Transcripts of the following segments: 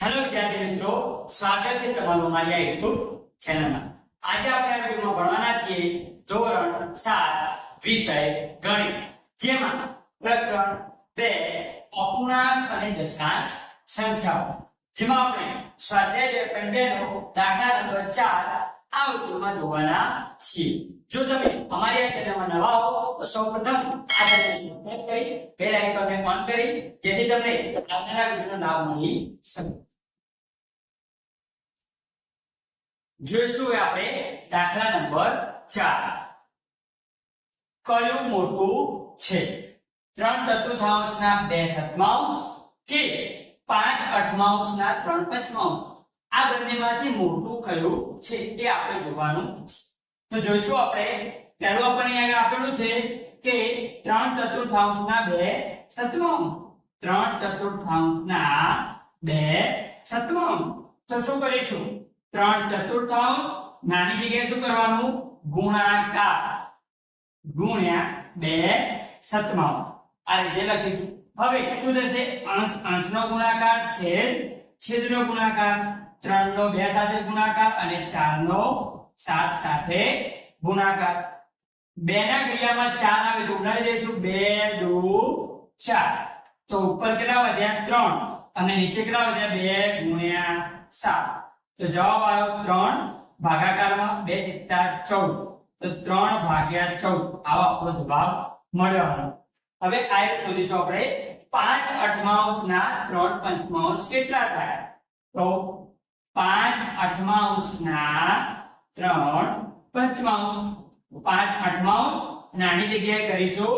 Hello વિદ્યાર્થી મિત્રો, સ્વાગત છે તમારું મારી આ યુટ્યુબ ચેનલમાં. આજે આપણે આ વિડીયોમાં ભણવાના છીએ ધોરણ સાત, વિષય ગણિત, જેમાં પ્રકરણ બે, અપૂર્ણાંક અને દશાંશ સંખ્યાઓ. જેમાં આપણે સ્વાધ્યાય બે દાખલા નંબર ચાર આ વિડીયોમાં જોવાના છીએ. જો તમે અમારી આ ચેનલમાં નવા હો, તો સૌપ્રથમ આ ચેનલને સબસ્ક્રાઇબ કરી બેલ આઇકોનને ઓન કરી, જેથી તમને આવનારા વિડીયોનો લાભ મળી શકે. જોઈશું આપણે દાખલા નંબર ચાર. કયું મોટું છે? ત્રણ ચતુર્થાંશના બે સતમાંશ કે પાંચ અઠમાંશના ત્રણ પંચમાંશ? આ બંનેમાંથી મોટું કયું છે તે આપણે જોવાનું તો જોઈશું આપણે. પહેલું આપણને અહીંયા આપેલું છે કે ત્રણ ચતુર્થાંશના બે સતમાંશ ત્રણ ચતુર્થાંશના બે સતમાંશ તો શું કરીશું? ત્રણ ચતુર્થાંશ નાની જગ્યાએ શું કરવાનું? ગુણાકાર. ગુણ્યા બે સપ્તમાંશ આ રીતે લખીશું. હવે શું થશે? અંશ, અંશનો ગુણાકાર, છેદ, છેદનો ગુણાકાર ત્રણ નો બે સાથે ગુણાકાર અને ચાર નો સાત સાથે ગુણાકાર. બે ના ક્રિયામાં ચાર આવે તો ઉડાડી દઈશું. બે, દુ, ચાર. તો ઉપર કેટલા વધ્યા? ત્રણ. અને નીચે કેટલા વધ્યા? બે ગુણ્યા સાત. તો જવાબ આવ્યો ત્રણ ભાગાકારમાં બે સિત્તા ચૌદ. તો ત્રણ ભાગ્યા ચૌદ. આવો આપણો જવાબ મળ્યો. હવે આ એક શોધીશું આપણે? પાંચ અઠમાંશ ના ત્રણ પંચમાંશ કેટલા થાય? તો પાંચ અઠમાંશ ના ત્રણ પંચમાંશ પાંચ અઠમાંશ નાની જગ્યાએ કરીશું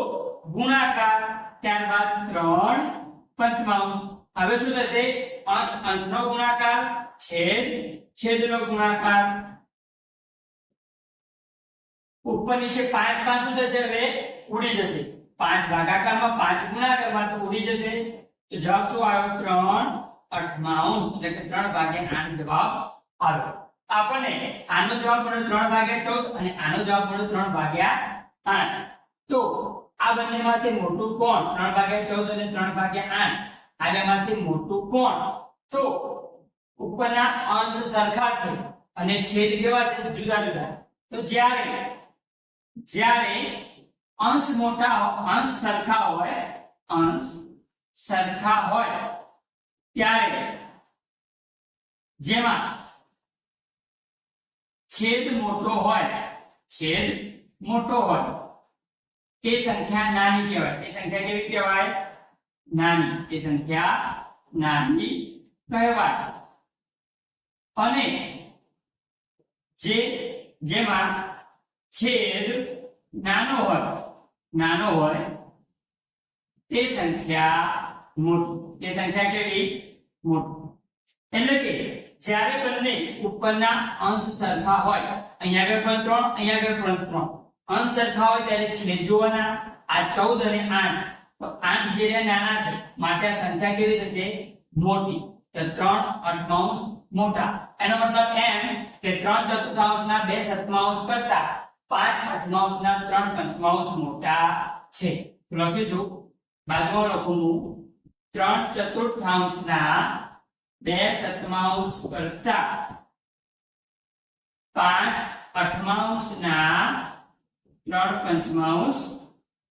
ગુણાકાર. ત્યારબાદ ત્રણ પંચમાંશ હવે શું થશે? અંશ અંશનો ગુણાકાર. છેદ, છેદનો ગુણાકાર. ઉપર નીચે પાંચ પાંચ શું થશે? હવે ઉડી જશે. પાંચ ભાગાકારમાં 5 ગુણાકારમાં તો ઉડી જશે. તો જવાબ શું આવ્યો? ત્રણ અઠમાંશ એટલે કે 3 ભાગ્યા 8 જવાબ આવ્યો. આપણને આનો જવાબ મળ્યો ત્રણ ભાગ્યા ચૌદ અને આનો જવાબ મળ્યો ત્રણ ભાગ્યા આઠ. તો આ બંનેમાંથી મોટું કોણ? ત્રણ ભાગ્યા ચૌદ અને ત્રણ ભાગ્યા આઠ. આ બેમાંથી મોટું કોણ? તો ઉપરના અંશ સરખા છે અને છેદ કેવા છે? જુદા જુદા. તો જ્યારે જ્યારે અંશ મોટા અંશ સરખા હોય, અંશ સરખા હોય, ત્યારે જેમાં છેદ મોટો હોય, છેદ મોટો હોય, તે સંખ્યા નાની કહેવાય. એ સંખ્યા કેવી કહેવાય? નાની. એ સંખ્યા નાની કહેવાય. અને જે, જેમાં છેદ નાનો હોય નાનો હોય, તે સંખ્યા મોટી, તે સંખ્યા કેવી? મોટી. એટલે કે જ્યારે બંને ઉપરના અંશ સરખા હોય અહીંયા આગળ પણ ત્રણ અહીંયા આગળ પણ ત્રણ. અંશ સરખા હોય ત્યારે છેદ જોવાના. આ ચૌદ અને આઠ. તો આઠ જે નાના છે, માટે આ સંખ્યા કેવી થશે? મોટી. તો ત્રણ અઠમાંશ મોટા. એનો મતલબ એમ કે ત્રણ ચતુર્થાંશના બે સપ્તમાંશ કરતા પાંચ અઠમાંશના ત્રણ પંચમાંશ મોટા છે. તો લખીશું બાજુમાં લખું હું. ત્રણ ચતુર્થાંશના બે સપ્તમાંશ કરતા પાંચ અઠમાંશના ત્રણ પંચમાંશ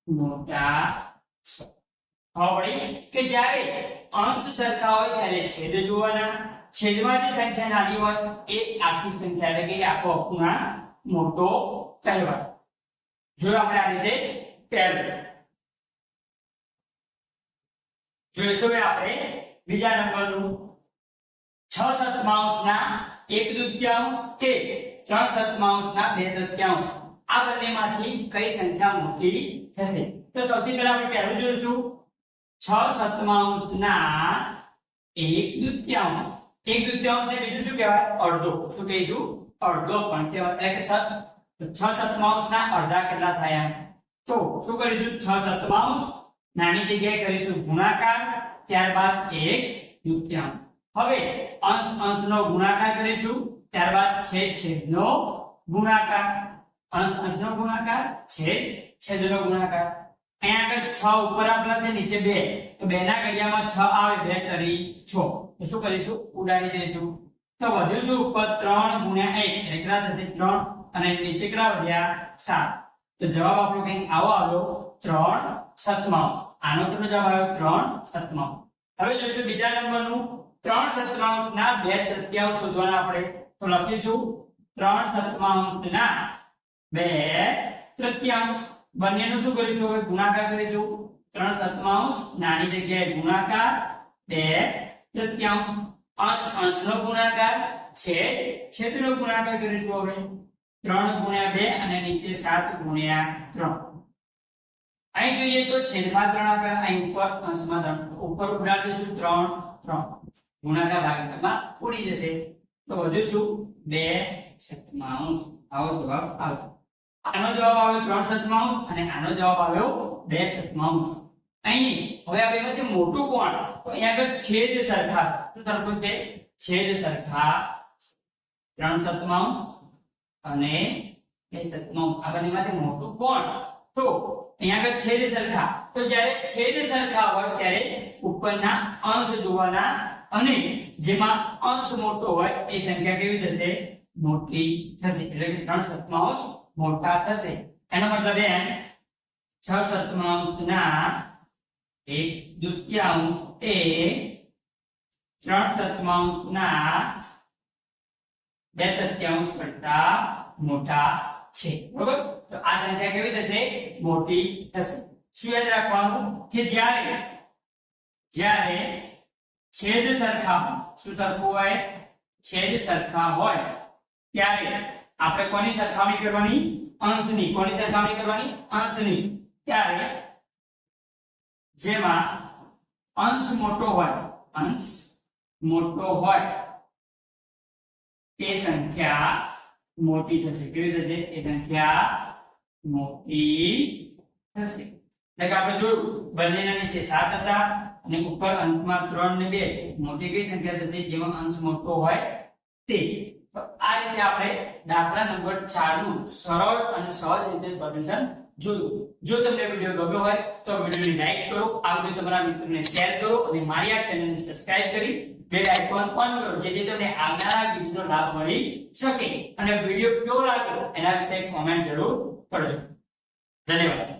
મોટા છે. કે જ્યારે અંશ સરખા હોય ત્યારે છેદ જોવાના. છેદમાં જે સંખ્યા નાની હોય એ આખી સંખ્યા એટલે કે આખો અપૂર્ણાંક મોટો કહેવાય. જો આપણે આ રીતે પહેલું જોઈશું આપણે બીજા નંબરનું છ સપ્તમાંશના એક દૃત્યાંશ કે ત્રણ સપ્તમાંશના બે દૃત્યાંશ આ બંનેમાંથી કઈ સંખ્યા મોટી થશે? તો સૌથી પહેલા આપણે પહેલું જોઈશું. છ સપ્તમાંશના એક દૂત્યાંશ એક દૂત્યાંશ ને બીજું શું કહેવાય? અડધો. શું કહીશું અડધો પણ કહેવાય. એટલે કે છ છ સપ્તમાંશના અડધા કેટલા થયા તો શું કરીશું? છ સપ્તમાંશ, નાની જગ્યાએ કરીશું ગુણાકાર, ત્યારબાદ એક દૂત્યાંશ હવે અંશ, અંશનો ગુણાકાર કરીશું, ત્યારબાદ છેદ, છેદનો ગુણાકાર. અંશ, અંશનો ગુણાકાર, છેદ, છેદનો ગુણાકાર. અહીંયા આગળ છ ઉપર આપેલા છે, નીચે બે. તો બે ના ઘડિયામાં છ આવે, બે તરી છ. તો શું કરીશું? ઉડાડી દઈશું. તો વધ્યું શું ઉપર ત્રણ ગુણ્યા એક. એટલે કેટલા થશે ત્રણ અને નીચે કેટલા વધ્યા? સાત. તો જવાબ આપણો કંઈક આવો આવ્યો. ત્રણ સતમાઉન્સ આનો કેટલો જવાબ આવ્યો? ત્રણ સતમાઉન્સ હવે જોઈશું બીજા નંબરનું. ત્રણ સતમાઉન્સના બે તૃતીયાંશ શોધવાના આપણે. તો લખીશું. ત્રણ સતમાઉન્સના બે તૃતીયાંશ. બંનેનું શું કરીશું? હવે ગુણાકાર કરીશું. ત્રણ સતમાંશ નાની જગ્યાએ ગુણાકાર. બે તૃતીયાંશ અંશ અંશનો ગુણાકાર છેદ છેદનો ગુણાકાર કરીશું હવે ત્રણ ગુણ્યા બે અને નીચે સાત ગુણ્યા ત્રણ. અહીં જોઈએ તો છેદમાં ત્રણ આપે અહીં ઉપર અંશમાં ત્રણ. ઉપર ઉડાડીશું ત્રણ ત્રણ. ગુણાકાર ભાગાકારમાં ઉડી જશે. તો વધીશું બે સતમાઉન્સ આવો જવાબ આવ્યો આનો જવાબ આવ્યો ત્રણ સતમાઉન્સ અને આનો જવાબ આવ્યો બે સતમાઉન્સ અહીં, હવે આ બેમાંથી મોટું કોણ, તો અહીંયા આગળ છેદ સરખા, શું સરખું છે? છેદ સરખા, ત્રણ સપ્તમાંશ અને બે સપ્તમાંશ આ બંનેમાંથી મોટું કોણ, તો અહીંયા આગળ છેદ સરખા. તો જ્યારે છેદ સરખા હોય, ત્યારે ઉપરના અંશ જોવાના, અને જેમાં અંશ મોટો હોય, એ સંખ્યા કેવી થશે? મોટી થશે. એટલે કે ત્રણ સપ્તમાંશ મોટા થશે. એનો મતલબ એમ, છ સતમાઉન્સના એક દુત્યાંશ એ ત્રણ તૃતીયાંશના બે તત્યાંશ કરતા મોટા છે. બરોબર? તો આ સંખ્યા કેવી થશે? મોટી થશે. શું યાદ રાખવાનું? કે જ્યારે જ્યારે છેદ સરખા શું સરખું હોય? છેદ સરખા હોય. ત્યારે આપણે કોની સરખામણી કરવાની? અંશની. કોની સરખામણી કરવાની? અંશની. ત્યારે જેમાં અંશ મોટો હોય, અંશ મોટો હોય, તે સંખ્યા મોટી થશે. કેવી થશે? એ સંખ્યા મોટી થશે. એટલે કે આપણે જોયું બંનેના નીચે સાત હતા અને ઉપર અંશમાં ત્રણ ને બે, મોટી કઈ સંખ્યા થશે? જેમાં અંશ મોટો હોય તે. તો આ રીતે આપણે દાખલા નંબર ચારનું સરળ અને સહજ રીતે બદલન જોયું. જો તમને વીડિયો ગમ્યો હોય તો વિડીયોને લાઈક કરો. આ વીડિયો તમારા મિત્રોને શેર કરો અને મારી આ ચેનલને સબસ્ક્રાઇબ કરી બેલ આઇકોન ઓન કરો, જેથી તમને આવનારા વિડીયોનો લાભ મળી શકે. અને વીડિયો કેવો લાગ્યો એના વિશે કોમેન્ટ જરૂર કરજો ધન્યવાદ.